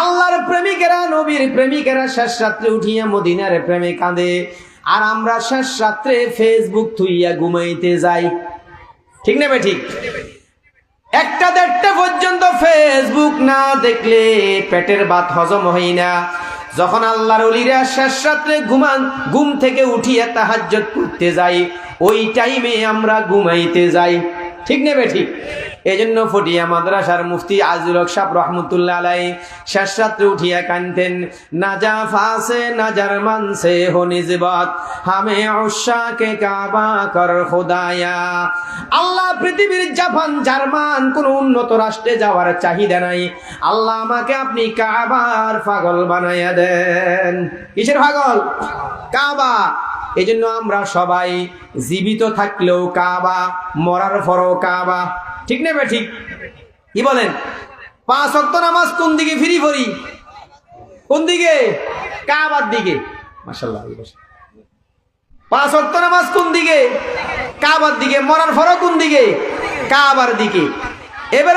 আল্লাহর প্রেমিকেরা, নবীর প্রেমিকেরা শেষ রাত্রে উঠিয়া মদিনার প্রেমে কাঁদে। আর আমরা শেষ রাত্রে ফেসবুক থুইয়া ঘুমাইতে যাই। ঠিক নেবে ঠিক একটা দেড়টা পর্যন্ত ফেসবুক না দেখলে পেটের ভাত হজম হয় না। যখন আল্লাহর অলিরা শেষ রাত্রে ঘুমান, ঘুম থেকে উঠিয়া তাহাজ্জত করতে যাই, ওই টাইমে আমরা ঘুমাইতে যাই। ঠিক নেবে ঠিক? এই জন্য ফটিয়া মাদ্রাসার মুফতি আজিল সাহ রহমতুল্লাহ আলাই শেষ রাত্রে উঠিয়া কানতেন নাজা ফাসে নাজার মানসে হো হামে উশাকে কাবা কর খোদায়া। আল্লাহ পৃথিবীর জাপান, জার্মান, কোন উন্নত রাষ্ট্রে যাওয়ার চাহিদা নাই। আল্লাহ আমাকে আপনি কাবার পাগল বানাইয়া দেন। কিসের পাগল? কাবা। এই জন্য আমরা সবাই জীবিত থাকলেও কাবা, মরার পরও কাবা। ঠিক নেবে ঠিক? কি বলেন? পাঁচ অক্ত নামাজ কোন দিকে? ফিরি ফরি। কোন দিকে? কাবার দিকে। মাসাল্লাহ পাঁচ অক্ত নামাজ কোন দিকে? কাবার দিকে। মরার ফরক কোন দিকে? কাবার দিকে। এবার